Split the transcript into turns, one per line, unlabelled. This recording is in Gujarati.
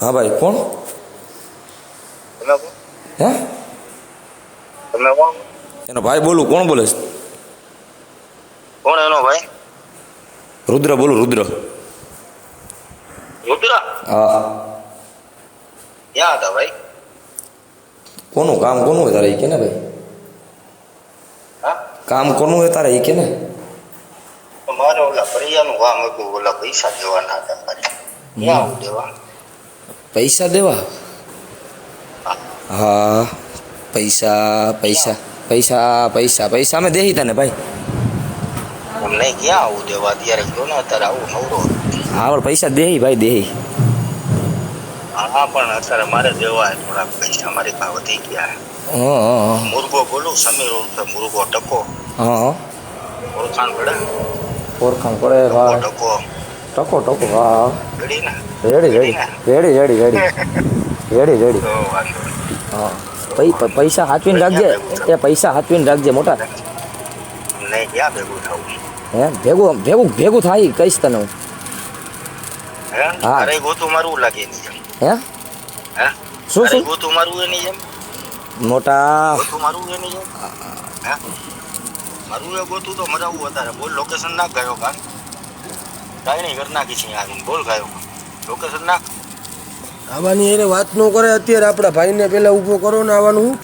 હા ભાઈ કોણ? હે? એનો ભાઈ બોલું કોણ બોલે છે?
કોણ એનો ભાઈ?
રુદ્ર બોલું રુદ્ર.
રુદ્ર?
હા.
ક્યાં હતા ભાઈ?
કોનું કામ કોનું હોય તારે એ કે ને ભાઈ?
હા?
કામ કોનું હોય તારે એ કે ને
મારે ઓલા ફરિયાનું કામ હતું ઓલા પૈસા દેવાના હતા ક્યાં આવું દેવા
પૈસા દેવા? હા પૈસા પૈસા પૈસા પૈસા પૈસા અમે દેહી તને ભાઈ.
નહીં ક્યાં આવું દેવા? અત્યારે જો ને અત્યારે આવું નવરો.
હા પણ પૈસા દેહી ભાઈ દેહી.
હા પણ અત્યારે મારે દેવા થોડા થોડાક પૈસા. મારી પાસે વધી ગયા. મુર્ગો બોલું સમીર મુર્ગો ટકો. ઓળખાણ પડે?
ઓળખાણ પડે
ટકો. ટકો
ટકો. હા. Ready ready ready. Ready ready ready ready. હા. પૈસા હાચવીને રાખજે. એ પૈસા હાચવીને રાખજે મોટા. હે? ભેગું ભેગું ભેગું થાય કહીશ તને હું.
હે?
હા. શું શું?
ગોતું મારવું એની જેમ?
મોટા.
મારું એ ગોતું તો મરાવું વધારે. બોલ લોકેશન ના ગયો કાન નહીં ઘર નાખી છે બોલ ગયો લોકેશન નાખ.
આવવાની એને વાત ન કરે. અત્યારે આપણા ભાઈને પેલા ઊભો કરો ને આવવાનું